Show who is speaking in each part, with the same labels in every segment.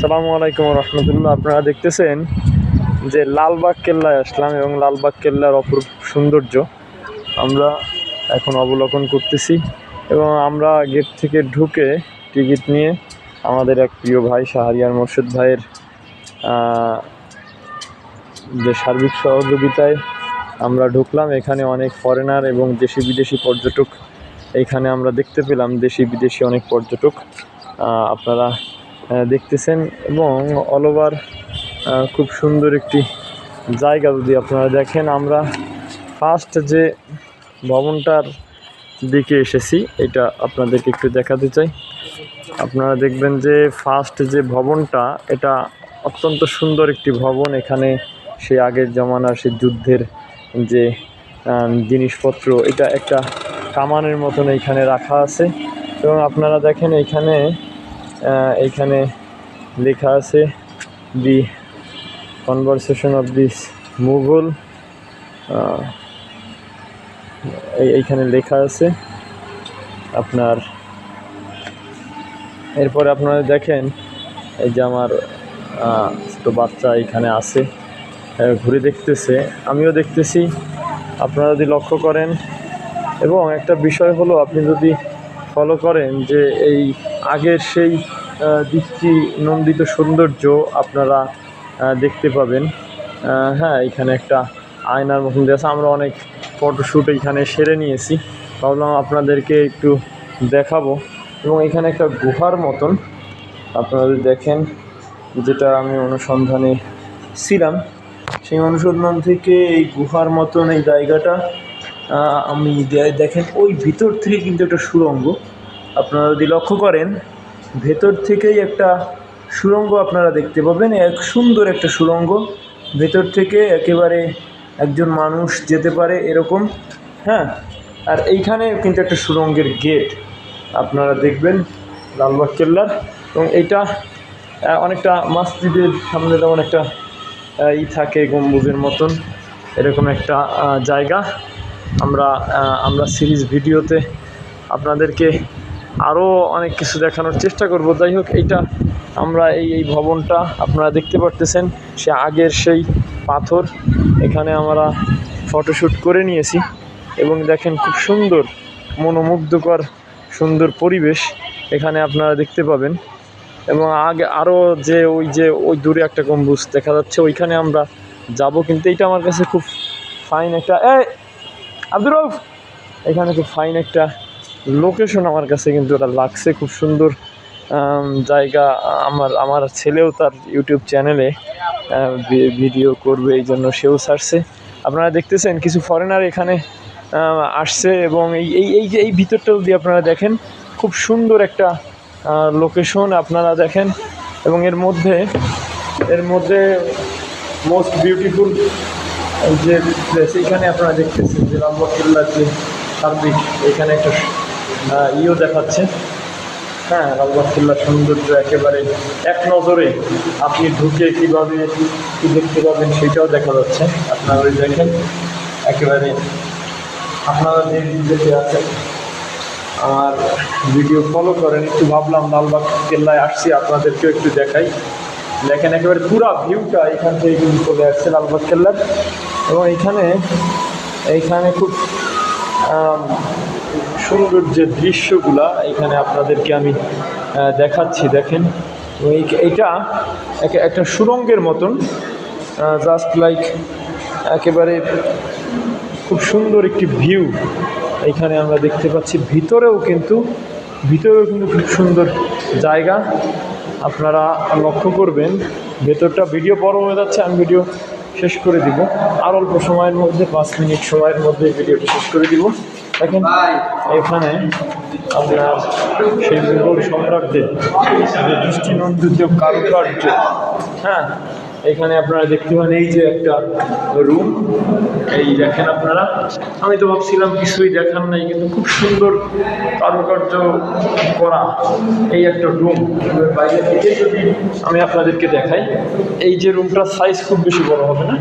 Speaker 1: আসসালামু আলাইকুম রহমতুল্লাহ। আপনারা দেখতেছেন যে লালবাগ কেল্লায় আসলাম এবং লালবাগ কেল্লার অপরূপ সৌন্দর্য। আমরা এখন অবলোকন করতেছি এবং আমরা গেট থেকে ঢুকে টিকিট নিয়ে আমাদের এক প্রিয় ভাই শাহরিয়ার মোর্শেদ ভাইয়ের যে সার্বিক সহযোগিতায় আমরা ঢুকলাম। এখানে অনেক ফরেনার এবং দেশি বিদেশি পর্যটক এখানে আমরা দেখতে পেলাম। দেশি বিদেশি অনেক পর্যটক। আপনারা দেখতেছেন এবং অল ওভার খুব সুন্দর একটি জায়গা যদি আপনারা দেখেন, আমরা ফার্স্ট যে ভবনটার দিকে এসেছি, এটা আপনাদেরকে একটু দেখাতে চাই। আপনারা দেখবেন যে ফার্স্ট যে ভবনটা, এটা অত্যন্ত সুন্দর একটি ভবন। এখানে সে আগের জমানার সে যুদ্ধের যে জিনিসপত্র, এটা একটা কামানের মতন এইখানে রাখা আছে। এবং আপনারা দেখেন এইখানে আহ, এইখানে লেখা আছে the conversation of this Mughal. এইখানে লেখা আছে আপনার এরপরে আপনারা দেখেন এই যে আমার ছোট বাচ্চা এখানে আছে ঘুরে দেখতেছে। আমিও দেখতেছি। আপনারা যদি লক্ষ্য করেন এবং একটা বিষয় হলো আপনি যদি ফলো করেন যে এই আগের সেই দৃষ্টি নন্দিত সৌন্দর্য আপনারা দেখতে পাবেন। হ্যাঁ এখানে একটা আয়নার মতন দেওয়া আছে। আমরা অনেক ফটোশ্যুট এখানে সেরে নিয়েছি। ভাবলাম আপনাদেরকে একটু দেখাবো। এবং এখানে একটা গুহার মতন আপনারা দেখেন, যেটা আমি অনুসন্ধানে ছিলাম। সেই অনুসন্ধান থেকে এই গুহার মতন এই জায়গাটা আমি দেখেন, ওই ভিতর থেকে কিন্তু একটা সুড়ঙ্গ। আপনারা যদি লক্ষ্য করেন, ভেতর থেকেই একটা সুড়ঙ্গ আপনারা দেখতে পাবেন, এক সুন্দর একটা সুড়ঙ্গ ভেতর থেকে একেবারে একজন মানুষ যেতে পারে এরকম হ্যাঁ? আর এইখানে কিন্তু একটা সুড়ঙ্গের গেট আপনারা দেখবেন লালবাগ কেল্লার এবং এটা অনেকটা মসজিদের সামনে যেমন একটা ই থাকে, গম্বুজের মতন। এরকম একটা জায়গা। আমরা আমরা সিরিজ ভিডিওতে আপনাদেরকে আরও অনেক কিছু দেখানোর চেষ্টা করব। যাই হোক, এইটা আমরা এই এই ভবনটা আপনারা দেখতে পারতেছেন। সে আগের সেই পাথর এখানে আমরা ফটোশ্যুট করে নিয়েছি। এবং দেখেন খুব সুন্দর, মনোমুগ্ধকর, সুন্দর পরিবেশ এখানে আপনারা দেখতে পাবেন। এবং আগে আরও যে ওই যে, ওই দূরে একটা গম্বুজ দেখা যাচ্ছে, ওইখানে আমরা যাব। কিন্তু এইটা আমার কাছে খুব ফাইন একটা এ আব্দুর এখানে খুব ফাইন একটা লোকেশন আমার কাছে কিন্তু ওটা লাগছে, খুব সুন্দর জায়গা। আমার আমার ছেলেও তার ইউটিউব চ্যানেলে ভিডিও করবে, এই জন্য সেও ছাড়ছে। আপনারা দেখতেছেন, কিছু ফরেনার এখানে আসছে এবং এই এই এই যে এই ভিতরটা যদি আপনারা দেখেন, খুব সুন্দর একটা লোকেশন আপনারা দেখেন। এবং এর মধ্যে এর মধ্যে মোস্ট বিউটিফুল যে প্লেস এইখানে আপনারা দেখতেছেন, যে কেল্লার যে সার্বিক, এখানে একটা ইও দেখাচ্ছে। হ্যাঁ লালবাগ কেল্লার সৌন্দর্য একেবারে এক নজরে আপনি ঢুকে কীভাবে, কী দেখতে পাবেন সেটাও দেখা যাচ্ছে। আপনারা ওই দেখেন, একেবারে আপনারা যে দেখে আছেন, আমার ভিডিও ফলো করেন, একটু ভাবলাম লালবাগ কেল্লায় আসছি, আপনাদেরকেও একটু দেখাই। দেখেন একেবারে পুরো ভিউটা এখান থেকে কিন্তু চলে আসছে লালবাগ কেল্লার। এবং এইখানে এইখানে খুব সুন্দর যে দৃশ্যগুলা এখানে আপনাদেরকে আমি দেখাচ্ছি, দেখেন। এইটা একটা সুরঙ্গের মতন জাস্ট লাইক একেবারে খুব সুন্দর একটি ভিউ এখানে আমরা দেখতে পাচ্ছি। ভিতরেও কিন্তু ভিতরেও কিন্তু খুব সুন্দর জায়গা। আপনারা লক্ষ্য করবেন, ভেতরটা ভিডিও বড় হয়ে যাচ্ছে, আমি ভিডিও শেষ করে দিব। আর অল্প সময়ের মধ্যে, পাঁচ মিনিট সময়ের মধ্যে ভিডিওটা শেষ করে দিব। দেখেন, এখানে আপনার সেই মুঘল সম্রাটদের দৃষ্টিনন্দিত কারুকার্য হ্যাঁ এখানে আপনারা দেখতে পান এই যে একটা রুম। এই দেখেন আপনারা, আমি তো ভাবছিলাম কিছুই দেখার নাই, কিন্তু খুব সুন্দর কারুকার্য করা এই একটা রুম। বাইরে থেকে যদি আমি আপনাদেরকে দেখাই, এই যে রুমটার সাইজ খুব বেশি বড় হবে না?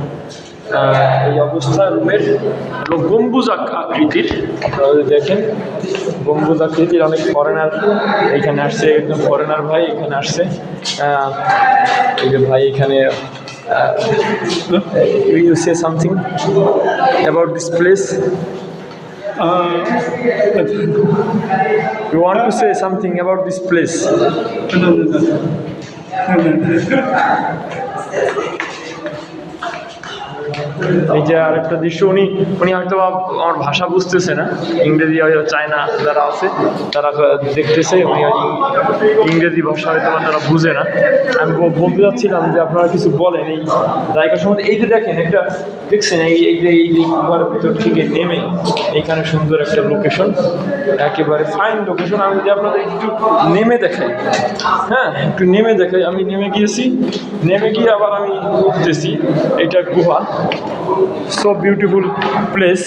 Speaker 1: এই অবস্থা রুমের গম্বুজ আকৃতির দেখেন গম্বুজ আকৃতির অনেক ফরেনার এখানে আসছে একজন ফরেনার ভাই এখানে আসছে এই যে ভাই এখানে you say something about this place
Speaker 2: Uh,
Speaker 1: you want to say something about this place
Speaker 2: no, no, no.
Speaker 1: এই যে আরেকটা দৃশ্য, উনি উনি হয়তো আমার ভাষা বুঝতেছে না। ইংরেজি হয়তো চায়না যারা আছে, তারা দেখতেছে, উনি ইংরেজি ভাষা হয়তো তারা বুঝে না। আমি বলতে চাচ্ছিলাম যে আপনারা কিছু বলেন এই জায়গা সম্বন্ধে। এই যে দেখেন একটা, দেখছেন এই এই যে এই যে গুহার ভিতর থেকে নেমে এইখানে সুন্দর একটা লোকেশন একেবারে ফাইন লোকেশন আমি যদি আপনাদের একটু নেমে দেখাই হ্যাঁ একটু নেমে দেখাই। আমি নেমে গিয়েছি, নেমে গিয়ে আবার আমি উঠতেছি এটা গুহা। সো বিউটিফুল প্লেস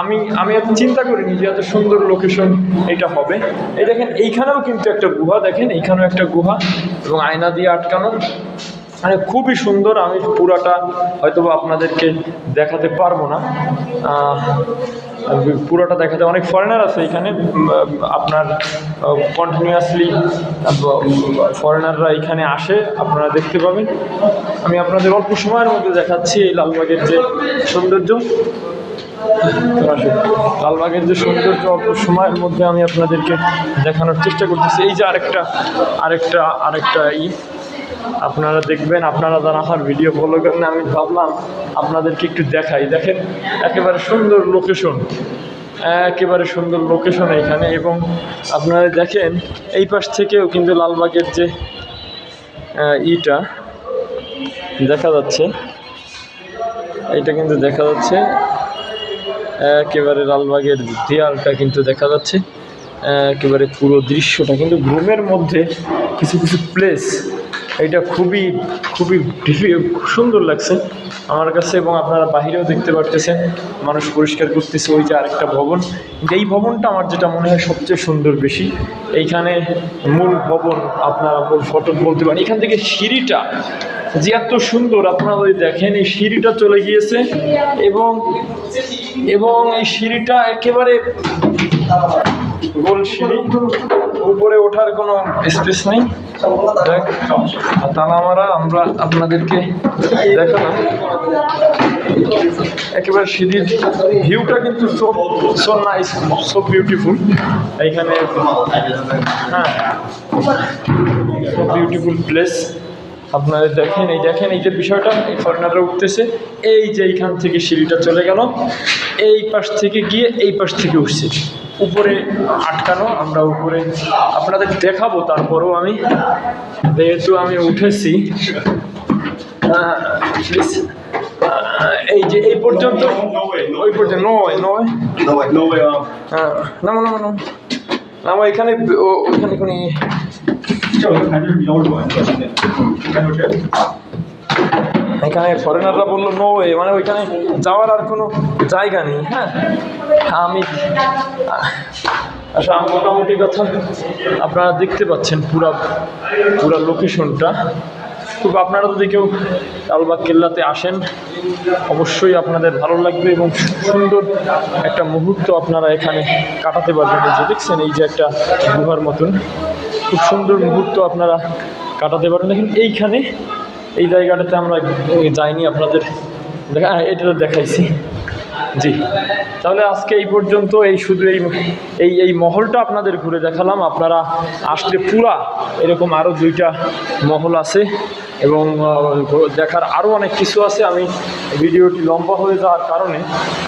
Speaker 1: আমি আমি এত চিন্তা করিনি যে এত সুন্দর লোকেশন এটা হবে। এই দেখেন, এইখানেও কিন্তু একটা গুহা, দেখেন, এইখানেও একটা গুহা এবং আয়না দিয়ে আটকানো। মানে খুবই সুন্দর, আমি পুরাটা হয়তো আপনাদেরকে দেখাতে পারব না। পুরোটা দেখাতে অনেক ফরেনার আছে এখানে আপনার কন্টিনিউয়াসলি ফরেনাররা এখানে আসে, আপনারা দেখতে পাবেন। আমি আপনাদের অল্প সময়ের মধ্যে দেখাচ্ছি এই লালবাগের যে সৌন্দর্য। লালবাগের যে সৌন্দর্য অল্প সময়ের মধ্যে আমি আপনাদেরকে দেখানোর চেষ্টা করতেছি। এই যে আরেকটা আরেকটা আরেকটা ই। আপনারা দেখবেন, আপনারা যারা আমার ভিডিও ফলো করেন, আমি ভাবলাম আপনাদেরকে একটু দেখাই। দেখেন, একেবারে সুন্দর লোকেশন একেবারে সুন্দর লোকেশন এখানে এবং আপনারা দেখেন, এই পাশ থেকেও কিন্তু লালবাগের যে ইটা, দেখা যাচ্ছে। এটা কিন্তু দেখা যাচ্ছে। একেবারে লালবাগের দেয়ালটা কিন্তু দেখা যাচ্ছে। একেবারে পুরো দৃশ্যটা কিন্তু রুমের মধ্যে কিছু কিছু প্লেস এটা খুবই খুবই সুন্দর লাগছে আমার কাছে এবং আপনারা বাহিরেও দেখতে পারতেছেন। মানুষ পরিষ্কার করতেছে ওই যে আরেকটা ভবন। এই ভবনটা আমার যেটা মনে হয় সবচেয়ে সুন্দর বেশি। এইখানে মূল ভবন আপনারা ফটো বলতে পারেন। এখান থেকে সিঁড়িটা যে এত সুন্দর, আপনারা দেখেন, এই সিঁড়িটা চলে গিয়েছে এবং এবং এই সিঁড়িটা একেবারে গোল সিঁড়ি। উপরে ওঠার কোনো স্পেস নেই। তালা মারা আমরা আপনাদেরকে দেখালাম। একেবারে সিঁড়ির ভিউটা কিন্তু so so nice so beautiful এইখানে হ্যাঁ সো বিউটিফুল প্লেস আপনারা দেখেন, এই দেখেন, এই যে বিষয়টা, এই ফরেনাররা উঠতেছে। এই যে এইখান থেকে সিঁড়িটা চলে গেল। এই পাশ থেকে গিয়ে এই পাশ থেকে উঠছে। উপরে আটকানো আমরা উপরে আপনাদের দেখাবো তারপরেও আমি যেহেতু আমি উঠেছি প্লিজ এই যে এই পর্যন্ত ওই পর্যন্ত নয় নয়. হ্যাঁ নামো নামো নামো নামো এখানে ও- ওইখানে কোনো এখানে ফরেনাররা বলল নো ওয়ে মানে ওইখানে যাওয়ার আর কোনো জায়গা নেই হ্যাঁ? আমি আচ্ছা মোটামুটি কথা আপনারা দেখতে পাচ্ছেন পুরা পুরা লোকেশনটা খুব আপনারা যদি কেউ লালবাগ কেল্লাতে আসেন, অবশ্যই আপনাদের ভালো লাগবে এবং সুন্দর একটা মুহূর্ত আপনারা এখানে কাটাতে পারবেন। এই যে দেখছেন, এই যে একটা গুহার মতন। খুব সুন্দর মুহূর্ত আপনারা কাটাতে পারবেন। দেখেন, এইখানে এই জায়গাটাতে আমরা যাইনি আপনাদের। দেখা হ্যাঁ, এটা দেখাইছি। জি। তাহলে আজকে এই পর্যন্ত এই শুধু এই এই এই মহলটা আপনাদের ঘুরে দেখালাম। আপনারা আসলে পুরা এরকম আরও দুইটা মহল আছে এবং দেখার আরও অনেক কিছু আছে। আমি ভিডিওটি লম্বা হয়ে যাওয়ার কারণে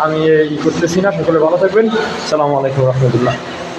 Speaker 1: আমি এই করতেছি না। সকলে ভালো থাকবেন। সালামু আলাইকুম রহমতুল্লাহ।